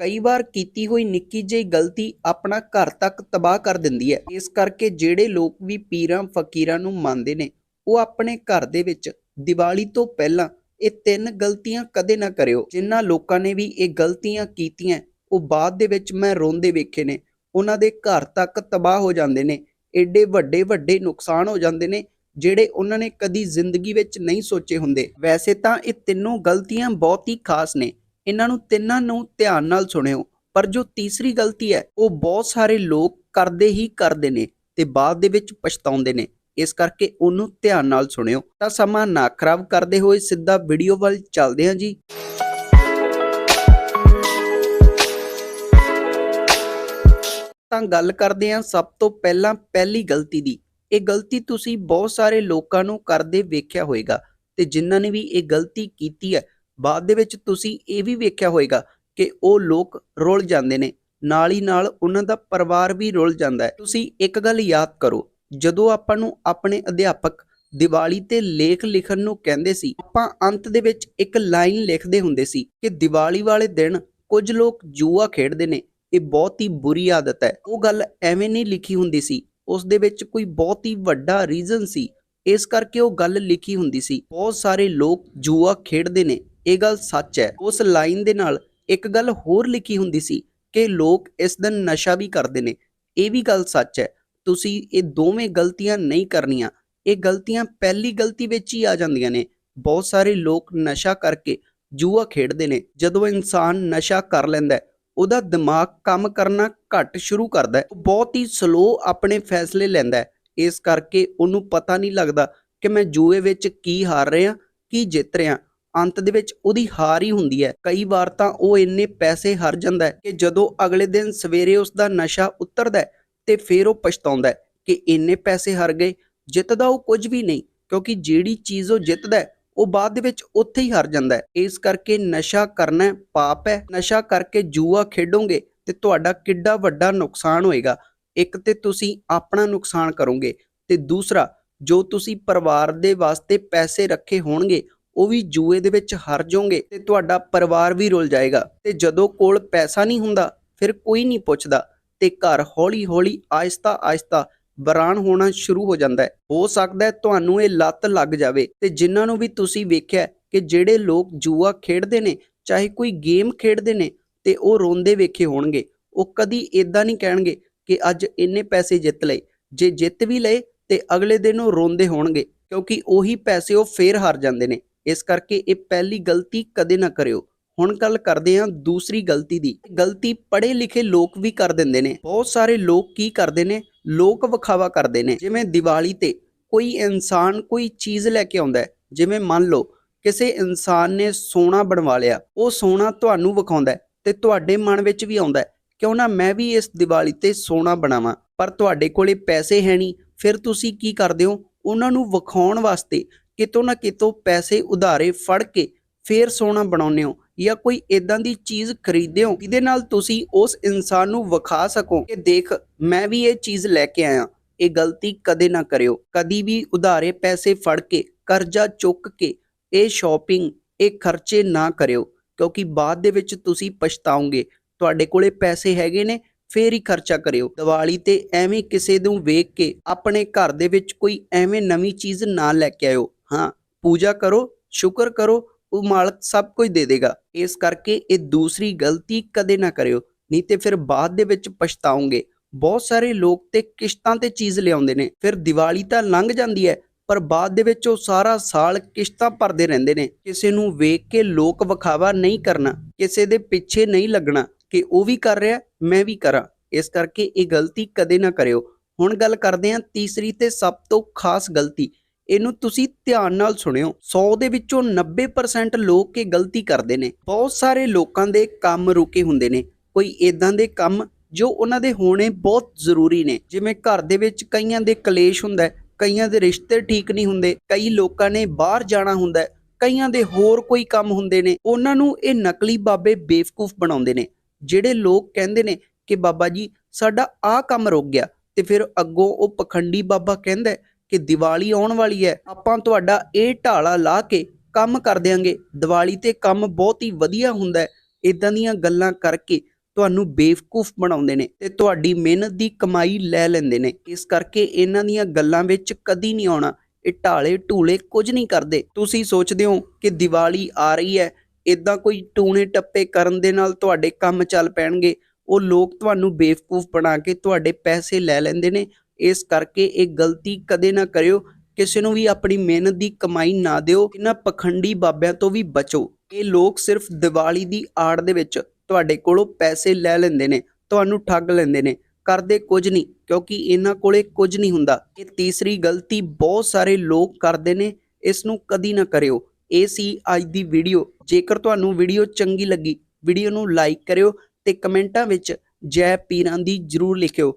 ਕਈ ਵਾਰ ਕੀਤੀ ਹੋਈ ਨਿੱਕੀ ਜਿਹੀ ਗਲਤੀ ਆਪਣਾ ਘਰ ਤੱਕ ਤਬਾਹ ਕਰ ਦਿੰਦੀ ਹੈ। ਇਸ ਕਰਕੇ ਜਿਹੜੇ ਲੋਕ ਵੀ ਪੀਰਾਂ ਫਕੀਰਾਂ ਨੂੰ ਮੰਨਦੇ ਨੇ, ਉਹ ਆਪਣੇ ਘਰ ਦੇ ਵਿੱਚ ਦੀਵਾਲੀ ਤੋਂ ਪਹਿਲਾਂ ਇਹ ਤਿੰਨ ਗਲਤੀਆਂ ਕਦੇ ਨਾ ਕਰਿਓ। ਜਿਨ੍ਹਾਂ ਲੋਕਾਂ ਨੇ ਵੀ ਇਹ ਗਲਤੀਆਂ ਕੀਤੀਆਂ, ਉਹ ਬਾਅਦ ਦੇ ਵਿੱਚ ਮੈਂ ਰੋਂਦੇ ਵੇਖੇ ਨੇ। ਉਹਨਾਂ ਦੇ ਘਰ ਤੱਕ ਤਬਾਹ ਹੋ ਜਾਂਦੇ ਨੇ, ਏਡੇ ਵੱਡੇ ਵੱਡੇ ਨੁਕਸਾਨ ਹੋ ਜਾਂਦੇ ਨੇ, ਜਿਹੜੇ ਉਹਨਾਂ ਨੇ ਕਦੀ ਜ਼ਿੰਦਗੀ ਵਿੱਚ ਨਹੀਂ ਸੋਚੇ ਹੁੰਦੇ। ਵੈਸੇ ਤਾਂ ਇਹ ਤਿੰਨੋਂ ਗਲਤੀਆਂ ਬਹੁਤ ਹੀ ਖਾਸ ਨੇ। ਇਹਨਾਂ ਨੂੰ ਤਿੰਨਾਂ ਨੂੰ ਧਿਆਨ ਨਾਲ ਸੁਣਿਓ। ਪਰ ਜੋ ਤੀਸਰੀ ਗਲਤੀ ਹੈ, ਉਹ ਬਹੁਤ ਸਾਰੇ ਲੋਕ ਕਰਦੇ ਹੀ ਕਰਦੇ ਨੇ ਤੇ ਬਾਅਦ ਦੇ ਵਿੱਚ ਪਛਤਾਉਂਦੇ ਨੇ। ਇਸ ਕਰਕੇ ਉਹਨੂੰ ਧਿਆਨ ਨਾਲ ਸੁਣਿਓ। ਤਾਂ ਸਮਾਂ ਨਾ ਖਰਾਬ ਕਰਦੇ ਹੋਏ ਸਿੱਧਾ ਵੀਡੀਓ ਵੱਲ ਚੱਲਦੇ ਹਾਂ ਜੀ। ਤਾਂ ਗੱਲ ਕਰਦੇ ਹਾਂ ਸਭ ਤੋਂ ਪਹਿਲਾਂ ਪਹਿਲੀ ਗਲਤੀ ਦੀ। ਇਹ ਗਲਤੀ ਤੁਸੀਂ ਬਹੁਤ ਸਾਰੇ ਲੋਕਾਂ ਨੂੰ ਕਰਦੇ ਵੇਖਿਆ ਹੋਵੇਗਾ ਤੇ ਜਿਨ੍ਹਾਂ ਨੇ ਵੀ ਇਹ ਗਲਤੀ ਕੀਤੀ ਹੈ ਬਾਅਦ ਦੇ ਵਿੱਚ ਤੁਸੀਂ ਇਹ ਵੀ ਵੇਖਿਆ ਹੋਵੇਗਾ ਕਿ ਉਹ ਲੋਕ ਰੁੱਲ ਜਾਂਦੇ ਨੇ, ਨਾਲ ਹੀ ਨਾਲ ਉਹਨਾਂ ਦਾ ਪਰਿਵਾਰ ਵੀ ਰੁੱਲ ਜਾਂਦਾ ਹੈ। ਤੁਸੀਂ ਇੱਕ ਗੱਲ ਯਾਦ ਕਰੋ, ਜਦੋਂ ਆਪਾਂ ਨੂੰ ਆਪਣੇ ਅਧਿਆਪਕ ਦੀਵਾਲੀ ਤੇ ਲੇਖ ਲਿਖਣ ਨੂੰ ਕਹਿੰਦੇ ਸੀ, ਆਪਾਂ ਅੰਤ ਦੇ ਵਿੱਚ ਇੱਕ ਲਾਈਨ ਲਿਖਦੇ ਹੁੰਦੇ ਸੀ ਕਿ ਦੀਵਾਲੀ ਵਾਲੇ ਦਿਨ ਕੁਝ ਲੋਕ ਜੂਆ ਖੇਡਦੇ ਨੇ, ਇਹ ਬਹੁਤ ਹੀ ਬੁਰੀ ਆਦਤ ਹੈ। ਉਹ ਗੱਲ ਐਵੇਂ ਨਹੀਂ ਲਿਖੀ ਹੁੰਦੀ ਸੀ, ਉਸ ਦੇ ਵਿੱਚ ਕੋਈ ਬਹੁਤ ਹੀ ਵੱਡਾ ਰੀਜ਼ਨ ਸੀ, ਇਸ ਕਰਕੇ ਉਹ ਗੱਲ ਲਿਖੀ ਹੁੰਦੀ ਸੀ। ਬਹੁਤ ਸਾਰੇ ਲੋਕ ਜੂਆ ਖੇਡਦੇ ਨੇ ਇਹ ਗੱਲ ਸੱਚ ਹੈ। ਉਸ ਲਾਈਨ ਦੇ ਨਾਲ ਇੱਕ ਗੱਲ ਹੋਰ ਲਿਖੀ ਹੁੰਦੀ ਸੀ ਕਿ ਲੋਕ ਇਸ ਦਿਨ ਨਸ਼ਾ ਵੀ ਕਰਦੇ ਨੇ। ਇਹ ਵੀ ਗੱਲ ਸੱਚ ਹੈ। ਤੁਸੀਂ ਇਹ ਦੋਵੇਂ ਗਲਤੀਆਂ ਨਹੀਂ ਕਰਨੀਆਂ। ਇਹ ਗਲਤੀਆਂ ਪਹਿਲੀ ਗਲਤੀ ਵਿੱਚ ਹੀ ਆ ਜਾਂਦੀਆਂ ਨੇ। ਬਹੁਤ ਸਾਰੇ ਲੋਕ ਨਸ਼ਾ ਕਰਕੇ ਜੂਆ ਖੇਡਦੇ ਨੇ। ਜਦੋਂ ਇਨਸਾਨ ਨਸ਼ਾ ਕਰ ਲੈਂਦਾ ਉਹਦਾ ਦਿਮਾਗ ਕੰਮ ਕਰਨਾ ਘੱਟ ਸ਼ੁਰੂ ਕਰਦਾ ਹੈ। ਉਹ ਬਹੁਤ ਹੀ ਸਲੋ ਆਪਣੇ ਫੈਸਲੇ ਲੈਂਦਾ ਹੈ। ਇਸ ਕਰਕੇ ਉਹਨੂੰ ਪਤਾ ਨਹੀਂ ਲੱਗਦਾ ਕਿ ਮੈਂ ਜੂਏ ਵਿੱਚ ਕੀ ਹਾਰ ਰਿਹਾ, ਕੀ ਜਿੱਤ ਰਿਹਾ। ਅੰਤ ਦੇ ਵਿੱਚ ਉਹਦੀ ਹਾਰ ਹੀ ਹੁੰਦੀ ਹੈ। ਕਈ ਵਾਰ ਤਾਂ ਉਹ ਇੰਨੇ ਪੈਸੇ ਹਾਰ ਜਾਂਦਾ ਕਿ ਜਦੋਂ ਅਗਲੇ ਦਿਨ ਸਵੇਰੇ ਉਸ ਦਾ ਨਸ਼ਾ ਉਤਰਦਾ ਤੇ ਫਿਰ ਉਹ ਪਛਤਾਉਂਦਾ ਕਿ ਇੰਨੇ ਪੈਸੇ ਹਾਰ ਗਏ, ਜਿੱਤਦਾ ਉਹ ਕੁਝ ਵੀ ਨਹੀਂ, ਕਿਉਂਕਿ ਜਿਹੜੀ ਚੀਜ਼ ਉਹ ਜਿੱਤਦਾ ਉਹ ਬਾਅਦ ਦੇ ਵਿੱਚ ਉੱਥੇ ਹੀ ਹਾਰ ਜਾਂਦਾ ਇਸ ਕਰਕੇ ਨਸ਼ਾ ਕਰਨਾ ਪਾਪ ਹੈ। ਨਸ਼ਾ ਕਰਕੇ ਜੂਆ ਖੇਡੋਗੇ ਤੇ ਤੁਹਾਡਾ ਕਿੱਡਾ ਵੱਡਾ ਨੁਕਸਾਨ ਹੋਏਗਾ। ਇੱਕ ਤੇ ਤੁਸੀਂ ਆਪਣਾ ਨੁਕਸਾਨ ਕਰੋਗੇ ਤੇ ਦੂਸਰਾ, ਜੋ ਤੁਸੀਂ ਪਰਿਵਾਰ ਦੇ ਵਾਸਤੇ ਪੈਸੇ ਰੱਖੇ ਹੋਣਗੇ ਉਹ ਵੀ ਜੂਏ ਦੇ ਵਿੱਚ ਹਾਰ ਜਾਓਗੇ ਤੇ ਤੁਹਾਡਾ ਪਰਿਵਾਰ ਵੀ ਰੁਲ ਜਾਏਗਾ। ਤੇ ਜਦੋਂ ਕੋਲ ਪੈਸਾ ਨਹੀਂ ਹੁੰਦਾ, ਫਿਰ ਕੋਈ ਨਹੀਂ ਪੁੱਛਦਾ। ਤੇ ਘਰ ਹੌਲੀ-ਹੌਲੀ ਆਹਿਸਤਾ-ਆਹਿਸਤਾ ਬਰਾਨ ਹੋਣਾ ਸ਼ੁਰੂ ਹੋ ਜਾਂਦਾ ਹੈ। ਹੋ ਸਕਦਾ ਹੈ ਤੁਹਾਨੂੰ ਇਹ ਲੱਤ ਲੱਗ ਜਾਵੇ। ਤੇ ਜਿਨ੍ਹਾਂ ਨੂੰ ਵੀ ਤੁਸੀਂ ਵੇਖਿਆ ਕਿ ਜਿਹੜੇ ਲੋਕ ਜੂਆ ਖੇਡਦੇ ਨੇ, ਚਾਹੇ ਕੋਈ ਗੇਮ ਖੇਡਦੇ ਨੇ, ਤੇ ਉਹ ਰੋਂਦੇ ਵੇਖੇ ਹੋਣਗੇ। ਉਹ ਕਦੀ ਇਦਾਂ ਨਹੀਂ ਕਹਿਣਗੇ ਕਿ ਅੱਜ ਇੰਨੇ ਪੈਸੇ ਜਿੱਤ ਲਏ। ਜੇ ਜਿੱਤ ਵੀ ਲਏ ਤੇ ਅਗਲੇ ਦਿਨ ਉਹ ਰੋਂਦੇ ਹੋਣਗੇ, ਕਿਉਂਕਿ ਉਹੀ ਪੈਸੇ ਉਹ ਫੇਰ ਹਾਰ ਜਾਂਦੇ ਨੇ। ਇਸ ਕਰਕੇ ਇਹ ਪਹਿਲੀ ਗਲਤੀ ਕਦੇ ਨਾ ਕਰਿਓ। ਹੁਣ ਗੱਲ ਕਰਦੇ ਹਾਂ ਦੂਸਰੀ ਗਲਤੀ ਦੀ। ਗਲਤੀ ਪੜ੍ਹੇ ਲਿਖੇ ਲੋਕ ਵੀ ਕਰ ਦਿੰਦੇ ਨੇ। ਬਹੁਤ ਸਾਰੇ ਲੋਕ ਕੀ ਕਰਦੇ ਨੇ? ਲੋਕ ਵਿਖਾਵਾ ਕਰਦੇ ਨੇ। ਜਿਵੇਂ ਦੀਵਾਲੀ ਤੇ ਕੋਈ ਇਨਸਾਨ ਕੋਈ ਚੀਜ਼ ਲੈ ਕੇ ਆਉਂਦਾ ਹੈ। ਜਿਵੇਂ ਮੰਨ ਲਓ ਕਿਸੇ ਇਨਸਾਨ ਨੇ ਸੋਨਾ ਬਣਵਾ ਲਿਆ। ਉਹ ਸੋਨਾ ਤੁਹਾਨੂੰ ਵਿਖਾਉਂਦਾ ਤੇ ਤੁਹਾਡੇ ਮਨ ਵਿੱਚ ਵੀ ਆਉਂਦਾ ਕਿਉਂ ਨਾ ਮੈਂ ਵੀ ਇਸ ਦੀਵਾਲੀ ਤੇ ਸੋਨਾ ਬਣਾਵਾਂ। ਪਰ ਤੁਹਾਡੇ ਕੋਲੇ ਪੈਸੇ ਹੈ ਨਹੀਂ। ਫਿਰ ਤੁਸੀਂ ਕੀ ਕਰਦੇ ਹੋ? ਉਹਨਾਂ ਨੂੰ ਵਿਖਾਉਣ ਵਾਸਤੇ ਕਿਤੋਂ ਨਾ ਕਿਤੋਂ ਪੈਸੇ ਉਧਾਰੇ ਫੜ ਕੇ ਫੇਰ ਸੋਨਾ ਬਣਾਉਂਦੇ ਹੋ ਜਾਂ ਕੋਈ ਇਦਾਂ ਦੀ ਚੀਜ਼ ਖਰੀਦਦੇ ਹੋ ਜਿਹਦੇ ਨਾਲ ਤੁਸੀਂ ਉਸ ਇਨਸਾਨ ਨੂੰ ਵਿਖਾ ਸਕੋ ਕਿ ਦੇਖ, ਮੈਂ ਵੀ ਇਹ ਚੀਜ਼ ਲੈ ਕੇ ਆਇਆ। ਇਹ ਗਲਤੀ ਕਦੇ ਨਾ ਕਰਿਓ। ਕਦੀ ਵੀ ਉਧਾਰੇ ਪੈਸੇ ਫੜ ਕੇ, ਕਰਜ਼ਾ ਚੁੱਕ ਕੇ, ਇਹ ਸ਼ਾਪਿੰਗ ਇਹ ਖਰਚੇ ਨਾ ਕਰਿਓ। ਕਿਉਂਕਿ ਬਾਅਦ ਦੇ ਵਿੱਚ ਤੁਸੀਂ ਪਛਤਾਓਗੇ। ਤੁਹਾਡੇ ਕੋਲੇ ਪੈਸੇ ਹੈਗੇ ਨੇ, ਫੇਰ ਹੀ ਖਰਚਾ ਕਰਿਓ। ਦੀਵਾਲੀ ਤੇ ਐਵੇਂ ਕਿਸੇ ਨੂੰ ਵੇਖ ਕੇ, ਆਪਣੇ ਘਰ ਦੇ ਵਿੱਚ ਕੋਈ ਐਵੇਂ ਨਵੀਂ ਚੀਜ਼ ਨਾ ਲੈ ਕੇ ਆਇਓ। ਹਾਂ, ਪੂਜਾ ਕਰੋ, ਸ਼ੁਕਰ ਕਰੋ, ਉਹ ਮਾਲਕ ਸਭ ਕੁਝ ਦੇ ਦੇਗਾ। ਇਸ ਕਰਕੇ ਇਹ ਦੂਸਰੀ ਗਲਤੀ ਕਦੇ ਨਾ ਕਰਿਓ, ਨਹੀਂ ਤੇ ਫਿਰ ਬਾਅਦ ਦੇ ਵਿੱਚ ਪਛਤਾਓਗੇ। ਬਹੁਤ ਸਾਰੇ ਲੋਕ ਤੇ ਕਿਸ਼ਤਾਂ ਤੇ ਚੀਜ਼ ਲਿਆਉਂਦੇ ਨੇ, ਫਿਰ ਦੀਵਾਲੀ ਤਾਂ ਲੰਘ ਜਾਂਦੀ ਹੈ, ਪਰ ਬਾਅਦ ਦੇ ਵਿੱਚ ਉਹ ਸਾਰਾ ਸਾਲ ਕਿਸ਼ਤਾਂ ਭਰਦੇ ਰਹਿੰਦੇ ਨੇ। ਕਿਸੇ ਨੂੰ ਵੇਖ ਕੇ ਲੋਕ ਵਿਖਾਵਾ ਨਹੀਂ ਕਰਨਾ, ਕਿਸੇ ਦੇ ਪਿੱਛੇ ਨਹੀਂ ਲੱਗਣਾ ਕਿ ਉਹ ਵੀ ਕਰ ਰਿਹਾ, ਮੈਂ ਵੀ ਕਰਾਂ। ਇਸ ਕਰਕੇ ਇਹ ਗਲਤੀ ਕਦੇ ਨਾ ਕਰਿਓ। ਹੁਣ ਗੱਲ ਕਰਦੇ ਹਾਂ ਤੀਸਰੀ ਤੇ ਸਭ ਤੋਂ ਖਾਸ ਗਲਤੀ ਇਹਨੂੰ ਤੁਸੀਂ ਧਿਆਨ ਨਾਲ ਸੁਣਿਓ। 100 ਦੇ ਵਿੱਚੋਂ 90% ਲੋਕ ਇਹ ਗਲਤੀ ਕਰਦੇ ਨੇ। ਬਹੁਤ ਸਾਰੇ ਲੋਕਾਂ ਦੇ ਕੰਮ ਰੁਕੇ ਹੁੰਦੇ ਨੇ। ਕੋਈ ਇਦਾਂ ਦੇ ਕੰਮ ਜੋ ਉਹਨਾਂ ਦੇ ਹੋਣੇ ਬਹੁਤ ਜ਼ਰੂਰੀ ਨੇ। ਜਿਵੇਂ ਘਰ ਦੇ ਵਿੱਚ ਕਈਆਂ ਦੇ ਕਲੇਸ਼ ਹੁੰਦਾ ਕਈਆਂ ਦੇ ਰਿਸ਼ਤੇ ਠੀਕ ਨਹੀਂ ਹੁੰਦੇ, ਕਈ ਲੋਕਾਂ ਨੇ ਬਾਹਰ ਜਾਣਾ ਹੁੰਦਾ ਕਈਆਂ ਦੇ ਹੋਰ ਕੋਈ ਕੰਮ ਹੁੰਦੇ ਨੇ। ਉਹਨਾਂ ਨੂੰ ਇਹ ਨਕਲੀ ਬਾਬੇ ਬੇਵਕੂਫ ਬਣਾਉਂਦੇ ਨੇ। ਜਿਹੜੇ ਲੋਕ ਕਹਿੰਦੇ ਨੇ ਕਿ ਬਾਬਾ ਜੀ, ਸਾਡਾ ਆਹ ਕੰਮ ਰੁਕ ਗਿਆ ਤੇ ਫਿਰ ਅੱਗੋਂ ਉਹ ਪਖੰਡੀ ਬਾਬਾ ਕਹਿੰਦਾ ਕਿ ਦੀਵਾਲੀ ਆਉਣ ਵਾਲੀ ਹੈ, ਆਪਾਂ ਤੁਹਾਡਾ ਇਹ ਢਾਲਾ ਲਾ ਕੇ ਕੰਮ ਕਰ ਦਿਆਂਗੇ। ਦੀਵਾਲੀ ਤੇ ਕੰਮ ਬਹੁਤ ਹੀ ਵਧੀਆ ਹੁੰਦਾ ਹੈ। ਇਦਾਂ ਦੀਆਂ ਗੱਲਾਂ ਕਰਕੇ ਤੁਹਾਨੂੰ ਬੇਵਕੂਫ ਬਣਾਉਂਦੇ ਨੇ ਤੇ ਤੁਹਾਡੀ ਮਿਹਨਤ ਦੀ ਕਮਾਈ ਲੈ ਲੈਂਦੇ ਨੇ। ਇਸ ਕਰਕੇ ਇਹਨਾਂ ਦੀਆਂ ਗੱਲਾਂ ਵਿੱਚ ਕਦੀ ਨਹੀਂ ਆਉਣਾ। ਇਹ ਢਾਲੇ ਢੂਲੇ ਕੁਝ ਨਹੀਂ ਕਰਦੇ। ਤੁਸੀਂ ਸੋਚਦੇ ਹੋ ਕਿ ਦੀਵਾਲੀ ਆ ਰਹੀ ਹੈ ਇਦਾਂ ਕੋਈ ਟੂਣੇ ਟੱਪੇ ਕਰਨ ਦੇ ਨਾਲ ਤੁਹਾਡੇ ਕੰਮ ਚੱਲ ਪੈਣਗੇ। ਉਹ ਲੋਕ ਤੁਹਾਨੂੰ ਬੇਵਕੂਫ ਬਣਾ ਕੇ ਤੁਹਾਡੇ ਪੈਸੇ ਲੈ ਲੈਂਦੇ ਨੇ। ਇਸ ਕਰਕੇ ਇਹ ਗਲਤੀ ਕਦੇ ਨਾ ਕਰਿਓ, ਕਿਸੇ ਨੂੰ ਵੀ ਆਪਣੀ ਮਿਹਨਤ ਦੀ ਕਮਾਈ ਨਾ ਦਿਓ, ਇਹਨਾਂ ਪਖੰਡੀ ਬਾਬਿਆਂ ਤੋਂ ਵੀ ਬਚੋ। ਇਹ ਲੋਕ ਸਿਰਫ ਦੀਵਾਲੀ ਦੀ ਆੜ ਦੇ ਵਿੱਚ ਤੁਹਾਡੇ ਕੋਲੋਂ ਪੈਸੇ ਲੈ ਲੈਂਦੇ ਨੇ, ਤੁਹਾਨੂੰ ਠੱਗ ਲੈਂਦੇ ਨੇ, ਕਰਦੇ ਕੁਝ ਨਹੀਂ, ਕਿਉਂਕਿ ਇਹਨਾਂ ਕੋਲੇ ਕੁਝ ਨਹੀਂ ਹੁੰਦਾ। ਇਹ ਤੀਸਰੀ ਗਲਤੀ ਬਹੁਤ ਸਾਰੇ ਲੋਕ ਕਰਦੇ ਨੇ, ਇਸ ਨੂੰ ਕਦੀ ਨਾ ਕਰਿਓ। ਇਹ ਸੀ ਅੱਜ ਦੀ ਵੀਡੀਓ। ਜੇਕਰ ਤੁਹਾਨੂੰ ਵੀਡੀਓ ਚੰਗੀ ਲੱਗੀ, ਵੀਡੀਓ ਨੂੰ ਲਾਈਕ ਕਰਿਓ ਤੇ ਕਮੈਂਟਾਂ ਵਿੱਚ ਜੈ ਪੀਰਾਂ ਦੀ ਜਰੂਰ ਲਿਖਿਓ।